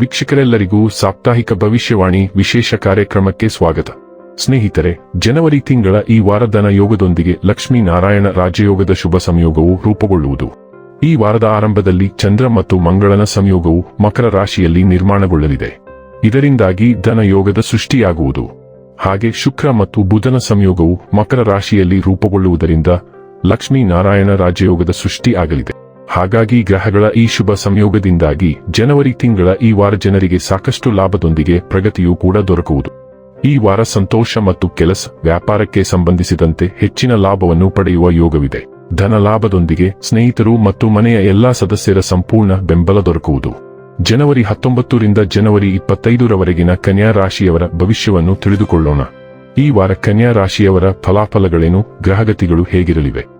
ವೀಕ್ಷಕರೆಲ್ಲರಿಗೂ ಸಾಪ್ತಾಹಿಕ ಭವಿಷ್ಯವಾಣಿ ವಿಶೇಷ ಕಾರ್ಯಕ್ರಮಕ್ಕೆ ಸ್ವಾಗತ. ಸ್ನೇಹಿತರೆ, ಜನವರಿ ತಿಂಗಳ ಈ ವಾರದನ ಯೋಗದೊಂದಿಗೆ ಲಕ್ಷ್ಮೀ ನಾರಾಯಣ ರಾಜಯೋಗದ ಶುಭ ಸಂಯೋಗವು ರೂಪುಗೊಳ್ಳುವುದು. ಈ ವಾರದ ಆರಂಭದಲ್ಲಿ ಚಂದ್ರ ಮತ್ತು ಮಂಗಳನ ಸಂಯೋಗವು ಮಕರ ರಾಶಿಯಲ್ಲಿ ನಿರ್ಮಾಣಗೊಳ್ಳಲಿದೆ. ಇದರಿಂದಾಗಿ ಧನ ಯೋಗದ ಸೃಷ್ಟಿಯಾಗುವುದು. ಹಾಗೆ ಶುಕ್ರ ಮತ್ತು ಬುಧನ ಸಂಯೋಗವು ಮಕರ ರಾಶಿಯಲ್ಲಿ ರೂಪುಗೊಳ್ಳುವುದರಿಂದ ಲಕ್ಷ್ಮೀನಾರಾಯಣ ರಾಜಯೋಗದ ಸೃಷ್ಟಿ ಆಗಲಿದೆ ಹಾಗಾಗಿ ಗ್ರಹಗಳ ಈ ಶುಭ ಸಂಯೋಗದಿಂದಾಗಿ ಜನವರಿ ತಿಂಗಳ ಈ ವಾರ ಜನರಿಗೆ ಸಾಕಷ್ಟು ಲಾಭದೊಂದಿಗೆ ಪ್ರಗತಿಯೂ ಕೂಡ ದೊರಕುವುದು. ಈ ವಾರ ಸಂತೋಷ ಮತ್ತು ಕೆಲಸ ವ್ಯಾಪಾರಕ್ಕೆ ಸಂಬಂಧಿಸಿದಂತೆ ಹೆಚ್ಚಿನ ಲಾಭವನ್ನು ಪಡೆಯುವ ಯೋಗವಿದೆ. ಧನ ಲಾಭದೊಂದಿಗೆ ಸ್ನೇಹಿತರು ಮತ್ತು ಮನೆಯ ಎಲ್ಲಾ ಸದಸ್ಯರ ಸಂಪೂರ್ಣ ಬೆಂಬಲ ದೊರಕುವುದು. ಜನವರಿ ಹತ್ತೊಂಬತ್ತರಿಂದ ಜನವರಿ ಇಪ್ಪತ್ತೈದರವರೆಗಿನ ಕನ್ಯಾ ರಾಶಿಯವರ ಭವಿಷ್ಯವನ್ನು ತಿಳಿದುಕೊಳ್ಳೋಣ. ಈ ವಾರ ಕನ್ಯಾ ರಾಶಿಯವರ ಫಲಾಫಲಗಳೇನು, ಗ್ರಹಗತಿಗಳು ಹೇಗಿರಲಿವೆ?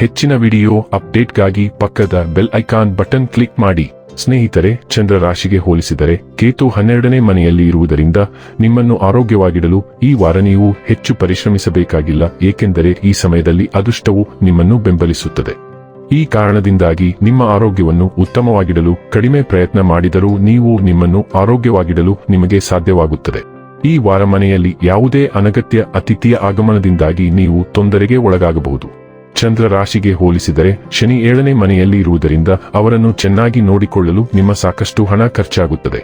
ಹೆಚ್ಚಿನ ವಿಡಿಯೋ ಅಪ್ಡೇಟ್ಗಾಗಿ ಪಕ್ಕದ ಬೆಲ್ ಐಕಾನ್ ಬಟನ್ ಕ್ಲಿಕ್ ಮಾಡಿ. ಸ್ನೇಹಿತರೆ, ಚಂದ್ರ ರಾಶಿಗೆ ಹೋಲಿಸಿದರೆ ಕೇತು ಹನ್ನೆರಡನೇ ಮನೆಯಲ್ಲಿ ಇರುವುದರಿಂದ ನಿಮ್ಮನ್ನು ಆರೋಗ್ಯವಾಗಿಡಲು ಈ ವಾರ ನೀವು ಹೆಚ್ಚು ಪರಿಶ್ರಮಿಸಬೇಕಾಗಿಲ್ಲ, ಏಕೆಂದರೆ ಈ ಸಮಯದಲ್ಲಿ ಅದೃಷ್ಟವು ನಿಮ್ಮನ್ನು ಬೆಂಬಲಿಸುತ್ತದೆ. ಈ ಕಾರಣದಿಂದಾಗಿ ನಿಮ್ಮ ಆರೋಗ್ಯವನ್ನು ಉತ್ತಮವಾಗಿಡಲು, ಕಡಿಮೆ ಪ್ರಯತ್ನ ಮಾಡಿದರೂ ನೀವು ನಿಮ್ಮನ್ನು ಆರೋಗ್ಯವಾಗಿಡಲು ನಿಮಗೆ ಸಾಧ್ಯವಾಗುತ್ತದೆ. ಈ ವಾರ ಮನೆಯಲ್ಲಿ ಯಾವುದೇ ಅನಗತ್ಯ ಅತಿಥಿಯ ಆಗಮನದಿಂದಾಗಿ ನೀವು ತೊಂದರೆಗೆ ಒಳಗಾಗಬಹುದು. ಚಂದ್ರ ರಾಶಿಗೆ ಹೋಲಿಸಿದರೆ ಶನಿ ಏಳನೇ ಮನೆಯಲ್ಲಿ ಇರುವುದರಿಂದ ಅವರನ್ನು ಚೆನ್ನಾಗಿ ನೋಡಿಕೊಳ್ಳಲು ನಿಮ್ಮ ಸಾಕಷ್ಟು ಹಣ ಖರ್ಚಾಗುತ್ತದೆ.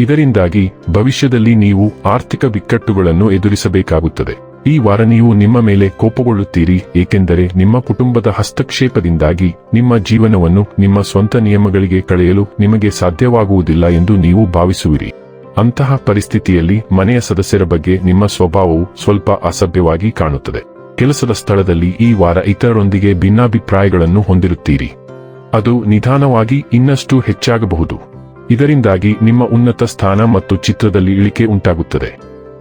ಇದರಿಂದಾಗಿ ಭವಿಷ್ಯದಲ್ಲಿ ನೀವು ಆರ್ಥಿಕ ಬಿಕ್ಕಟ್ಟುಗಳನ್ನು ಎದುರಿಸಬೇಕಾಗುತ್ತದೆ. ಈ ವಾರ ನೀವು ನಿಮ್ಮ ಮೇಲೆ ಕೋಪಗೊಳ್ಳುತ್ತೀರಿ, ಏಕೆಂದರೆ ನಿಮ್ಮ ಕುಟುಂಬದ ಹಸ್ತಕ್ಷೇಪದಿಂದಾಗಿ ನಿಮ್ಮ ಜೀವನವನ್ನು ನಿಮ್ಮ ಸ್ವಂತ ನಿಯಮಗಳಿಗೆ ಕಳೆಯಲು ನಿಮಗೆ ಸಾಧ್ಯವಾಗುವುದಿಲ್ಲ ಎಂದು ನೀವು ಭಾವಿಸುವಿರಿ. ಅಂತಹ ಪರಿಸ್ಥಿತಿಯಲ್ಲಿ ಮನೆಯ ಸದಸ್ಯರ ಬಗ್ಗೆ ನಿಮ್ಮ ಸ್ವಭಾವವು ಸ್ವಲ್ಪ ಅಸಭ್ಯವಾಗಿ ಕಾಣುತ್ತದೆ. ಕೆಲಸದ ಸ್ಥಳದಲ್ಲಿ ಈ ವಾರ ಇತರರೊಂದಿಗೆ ಭಿನ್ನಾಭಿಪ್ರಾಯಗಳನ್ನು ಹೊಂದಿರುತ್ತೀರಿ. ಅದು ನಿಧಾನವಾಗಿ ಇನ್ನಷ್ಟು ಹೆಚ್ಚಾಗಬಹುದು. ಇದರಿಂದಾಗಿ ನಿಮ್ಮ ಉನ್ನತ ಸ್ಥಾನ ಮತ್ತು ಚಿತ್ರದಲ್ಲಿ ಇಳಿಕೆ ಉಂಟಾಗುತ್ತದೆ.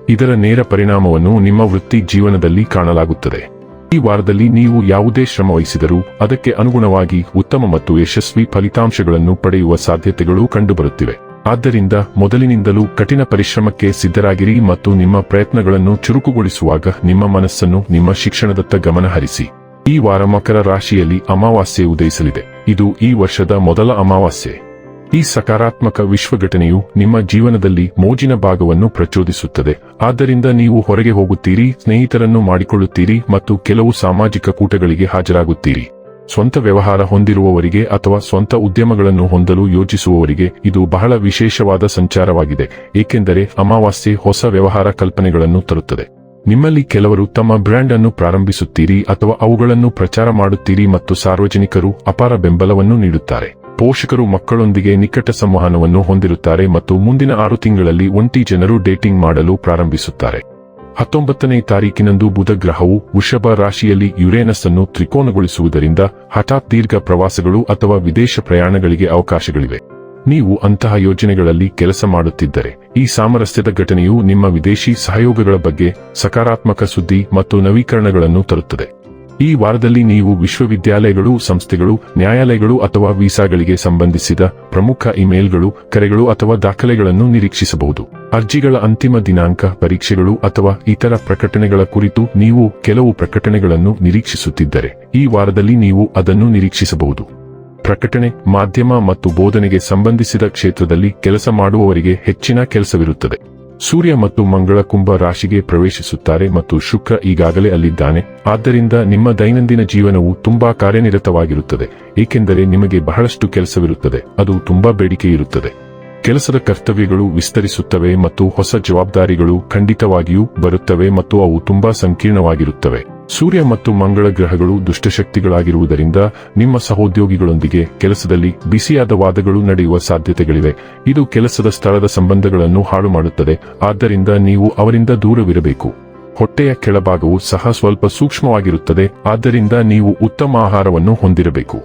ಇದರ ನೇರ ಪರಿಣಾಮವನ್ನು ನಿಮ್ಮ ವೃತ್ತಿ ಜೀವನದಲ್ಲಿ ಕಾಣಲಾಗುತ್ತದೆ. ಈ ವಾರದಲ್ಲಿ ನೀವು ಯಾವುದೇ ಶ್ರಮ ವಹಿಸಿದರೂ ಅದಕ್ಕೆ ಅನುಗುಣವಾಗಿ ಉತ್ತಮ ಮತ್ತು ಯಶಸ್ವಿ ಫಲಿತಾಂಶಗಳನ್ನು ಪಡೆಯುವ ಸಾಧ್ಯತೆಗಳು ಕಂಡುಬರುತ್ತಿವೆ. ಆದ್ದರಿಂದ ಮೊದಲಿನಿಂದಲೂ ಕಠಿಣ ಪರಿಶ್ರಮಕ್ಕೆ ಸಿದ್ಧರಾಗಿರಿ ಮತ್ತು ನಿಮ್ಮ ಪ್ರಯತ್ನಗಳನ್ನು ಚುರುಕುಗೊಳಿಸುವಾಗ ನಿಮ್ಮ ಮನಸ್ಸನ್ನು ನಿಮ್ಮ ಶಿಕ್ಷಣದತ್ತ ಗಮನ ಹರಿಸಿ ಈ ವಾರ ಮಕರ ರಾಶಿಯಲ್ಲಿ ಅಮಾವಾಸ್ಯೆ ಉದಯಿಸಲಿದೆ. ಇದು ಈ ವರ್ಷದ ಮೊದಲ ಅಮಾವಾಸ್ಯೆ. ಈ ಸಕಾರಾತ್ಮಕ ವಿಶ್ವಘಟನೆಯು ನಿಮ್ಮ ಜೀವನದಲ್ಲಿ ಮೋಜಿನ ಭಾಗವನ್ನು ಪ್ರಚೋದಿಸುತ್ತದೆ. ಆದ್ದರಿಂದ ನೀವು ಹೊರಗೆ ಹೋಗುತ್ತೀರಿ, ಸ್ನೇಹಿತರನ್ನು ಮಾಡಿಕೊಳ್ಳುತ್ತೀರಿ ಮತ್ತು ಕೆಲವು ಸಾಮಾಜಿಕ ಕೂಟಗಳಿಗೆ ಹಾಜರಾಗುತ್ತೀರಿ. ಸ್ವಂತ ವ್ಯವಹಾರ ಹೊಂದಿರುವವರಿಗೆ ಅಥವಾ ಸ್ವಂತ ಉದ್ಯಮಗಳನ್ನು ಹೊಂದಲು ಯೋಚಿಸುವವರಿಗೆ ಇದು ಬಹಳ ವಿಶೇಷವಾದ ಸಂಚಾರವಾಗಿದೆ, ಏಕೆಂದರೆ ಅಮಾವಾಸ್ಯೆ ಹೊಸ ವ್ಯವಹಾರ ಕಲ್ಪನೆಗಳನ್ನು ತರುತ್ತದೆ. ನಿಮ್ಮಲ್ಲಿ ಕೆಲವರು ತಮ್ಮ ಬ್ರ್ಯಾಂಡ್ ಅನ್ನು ಪ್ರಾರಂಭಿಸುತ್ತೀರಿ ಅಥವಾ ಅವುಗಳನ್ನು ಪ್ರಚಾರ ಮಾಡುತ್ತೀರಿ ಮತ್ತು ಸಾರ್ವಜನಿಕರು ಅಪಾರ ಬೆಂಬಲವನ್ನು ನೀಡುತ್ತಾರೆ. ಪೋಷಕರು ಮಕ್ಕಳೊಂದಿಗೆ ನಿಕಟ ಸಂವಹನವನ್ನು ಹೊಂದಿರುತ್ತಾರೆ ಮತ್ತು ಮುಂದಿನ ಆರು ತಿಂಗಳಲ್ಲಿ ಒಂಟಿ ಜನರು ಡೇಟಿಂಗ್ ಮಾಡಲು ಪ್ರಾರಂಭಿಸುತ್ತಾರೆ. ಹತ್ತೊಂಬತ್ತನೇ ತಾರೀಕಿನಂದು ಬುಧ ಗ್ರಹವು ವೃಷಭ ರಾಶಿಯಲ್ಲಿ ಯುರೇನಸ್ ಅನ್ನು ತ್ರಿಕೋನಗೊಳಿಸುವುದರಿಂದ ಹಠಾತ್ ದೀರ್ಘ ಪ್ರವಾಸಗಳು ಅಥವಾ ವಿದೇಶ ಪ್ರಯಾಣಗಳಿಗೆ ಅವಕಾಶಗಳಿವೆ. ನೀವು ಅಂತಹ ಯೋಜನೆಗಳಲ್ಲಿ ಕೆಲಸ ಮಾಡುತ್ತಿದ್ದರೆ, ಈ ಸಾಮರಸ್ಯದ ಘಟನೆಯು ನಿಮ್ಮ ವಿದೇಶಿ ಸಹಯೋಗಗಳ ಬಗ್ಗೆ ಸಕಾರಾತ್ಮಕ ಸುದ್ದಿ ಮತ್ತು ನವೀಕರಣಗಳನ್ನು ತರುತ್ತದೆ. ಈ ವಾರದಲ್ಲಿ ನೀವು ವಿಶ್ವವಿದ್ಯಾಲಯಗಳು, ಸಂಸ್ಥೆಗಳು, ನ್ಯಾಯಾಲಯಗಳು ಅಥವಾ ವೀಸಾಗಳಿಗೆ ಸಂಬಂಧಿಸಿದ ಪ್ರಮುಖ ಇಮೇಲ್ಗಳು, ಕರೆಗಳು ಅಥವಾ ದಾಖಲೆಗಳನ್ನು ನಿರೀಕ್ಷಿಸಬಹುದು. ಅರ್ಜಿಗಳ ಅಂತಿಮ ದಿನಾಂಕ, ಪರೀಕ್ಷೆಗಳು ಅಥವಾ ಇತರ ಪ್ರಕಟಣೆಗಳ ಕುರಿತು ನೀವು ಕೆಲವು ಪ್ರಕಟಣೆಗಳನ್ನು ನಿರೀಕ್ಷಿಸುತ್ತಿದ್ದರೆ ಈ ವಾರದಲ್ಲಿ ನೀವು ಅದನ್ನು ನಿರೀಕ್ಷಿಸಬಹುದು. ಪ್ರಕಟಣೆ, ಮಾಧ್ಯಮ ಮತ್ತು ಬೋಧನೆಗೆ ಸಂಬಂಧಿಸಿದ ಕ್ಷೇತ್ರದಲ್ಲಿ ಕೆಲಸ ಮಾಡುವವರಿಗೆ ಹೆಚ್ಚಿನ ಕೆಲಸವಿರುತ್ತದೆ. ಸೂರ್ಯ ಮತ್ತು ಮಂಗಳ ಕುಂಭ ರಾಶಿಗೆ ಪ್ರವೇಶಿಸುತ್ತಾರೆ ಮತ್ತು ಶುಕ್ರ ಈಗಾಗಲೇ ಅಲ್ಲಿದ್ದಾನೆ. ಆದ್ದರಿಂದ ನಿಮ್ಮ ದೈನಂದಿನ ಜೀವನವು ತುಂಬಾ ಕಾರ್ಯನಿರತವಾಗಿರುತ್ತದೆ, ಏಕೆಂದರೆ ನಿಮಗೆ ಬಹಳಷ್ಟು ಕೆಲಸವಿರುತ್ತದೆ, ಅದು ತುಂಬಾ ಬೇಡಿಕೆ ಇರುತ್ತದೆ ಕೆಲಸದ ಕರ್ತವ್ಯಗಳು ವಿಸ್ತರಿಸುತ್ತವೆ ಮತ್ತು ಹೊಸ ಜವಾಬ್ದಾರಿಗಳು ಖಂಡಿತವಾಗಿಯೂ ಬರುತ್ತವೆ ಮತ್ತು ಅವು ತುಂಬಾ ಸಂಕೀರ್ಣವಾಗಿರುತ್ತವೆ. ಸೂರ್ಯ ಮತ್ತು ಮಂಗಳ ಗ್ರಹಗಳು ದುಷ್ಟಶಕ್ತಿಗಳಾಗಿರುವುದರಿಂದ ನಿಮ್ಮ ಸಹೋದ್ಯೋಗಿಗಳೊಂದಿಗೆ ಕೆಲಸದಲ್ಲಿ ಬಿಸಿಯಾದ ವಾದಗಳು ನಡೆಯುವ ಸಾಧ್ಯತೆಗಳಿವೆ. ಇದು ಕೆಲಸದ ಸ್ಥಳದ ಸಂಬಂಧಗಳನ್ನು ಹಾಳು ಮಾಡುತ್ತದೆ. ಆದ್ದರಿಂದ ನೀವು ಅವರಿಂದ ದೂರವಿರಬೇಕು. ಹೊಟ್ಟೆಯ ಕೆಳಭಾಗವು ಸಹ ಸ್ವಲ್ಪ ಸೂಕ್ಷ್ಮವಾಗಿರುತ್ತದೆ. ಆದ್ದರಿಂದ ನೀವು ಉತ್ತಮ ಆಹಾರವನ್ನು ಹೊಂದಿರಬೇಕು.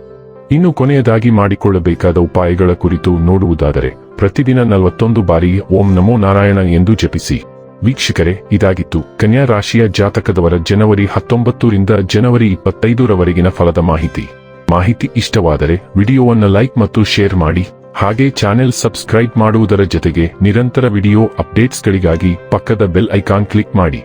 ಇನ್ನು ಕೊನೆಯದಾಗಿ ಮಾಡಿಕೊಳ್ಳಬೇಕಾದ ಉಪಾಯಗಳ ಕುರಿತು ನೋಡುವುದಾದರೆ, ಪ್ರತಿದಿನ ನಲವತ್ತೊಂದು ಬಾರಿ ಓಂ ನಮೋ ನಾರಾಯಣ ಎಂದು ಜಪಿಸಿ. ವೀಕ್ಷಕರೇ, ಇದಾಗಿತ್ತು. ಕನ್ಯಾ ರಾಶಿಯ ಜಾತಕದವರ ಜನವರಿ ಹತ್ತೊಂಬತ್ತರಿಂದ ಜನವರಿ ಇಪ್ಪತ್ತೈದರವರೆಗಿನ ಫಲದ ಮಾಹಿತಿ. ಮಾಹಿತಿ ಇಷ್ಟವಾದರೆ ವಿಡಿಯೋವನ್ನು ಲೈಕ್ ಮತ್ತು ಶೇರ್ ಮಾಡಿ. ಹಾಗೆ ಚಾನೆಲ್ ಸಬ್ಸ್ಕ್ರೈಬ್ ಮಾಡುವುದರ ಜೊತೆಗೆ ನಿರಂತರ ವಿಡಿಯೋ ಅಪ್ಡೇಟ್ಸ್ಗಳಿಗಾಗಿ ಪಕ್ಕದ ಬೆಲ್ ಐಕಾನ್ ಕ್ಲಿಕ್ ಮಾಡಿ.